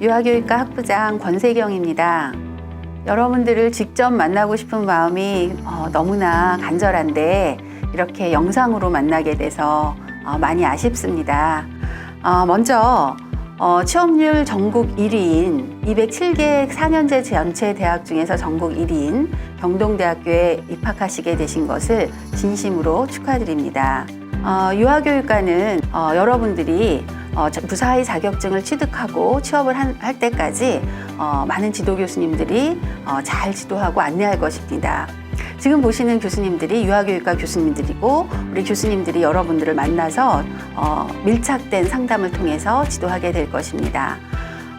유아교육과 학부장 권세경입니다. 여러분들을 직접 만나고 싶은 마음이 어, 너무나 간절한데 이렇게 영상으로 만나게 돼서 어, 많이 아쉽습니다. 어, 먼저 어, 취업률 전국 1위인 207개 4년제 전체 대학 중에서 전국 1위인 경동대학교에 입학하시게 되신 것을 진심으로 축하드립니다. 어, 유아교육과는 어, 여러분들이 어, 저- 무사히 자격증을 취득하고 취업을 한- 할 때까지 어, 많은 지도 교수님들이 어, 잘 지도하고 안내할 것입니다. 지금 보시는 교수님들이 유아교육과 교수님들이고 우리 교수님들이 여러분들을 만나서 어, 밀착된 상담을 통해서 지도하게 될 것입니다.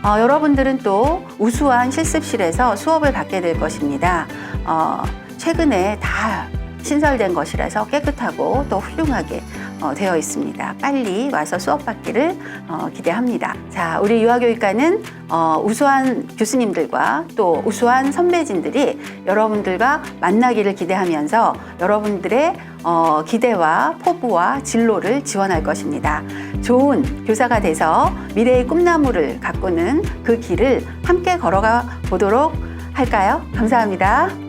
어, 여러분들은 또 우수한 실습실에서 수업을 받게 될 것입니다. 어, 최근에 다 신설된 것이라서 깨끗하고 또 훌륭하게 어, 되어 있습니다. 빨리 와서 수업 받기를 어, 기대합니다. 자, 우리 유아교육과는 어, 우수한 교수님들과 또 우수한 선배진들이 여러분들과 만나기를 기대하면서 여러분들의 어, 기대와 포부와 진로를 지원할 것입니다. 좋은 교사가 돼서 미래의 꿈나무를 가꾸는 그 길을 함께 걸어가 보도록 할까요? 감사합니다.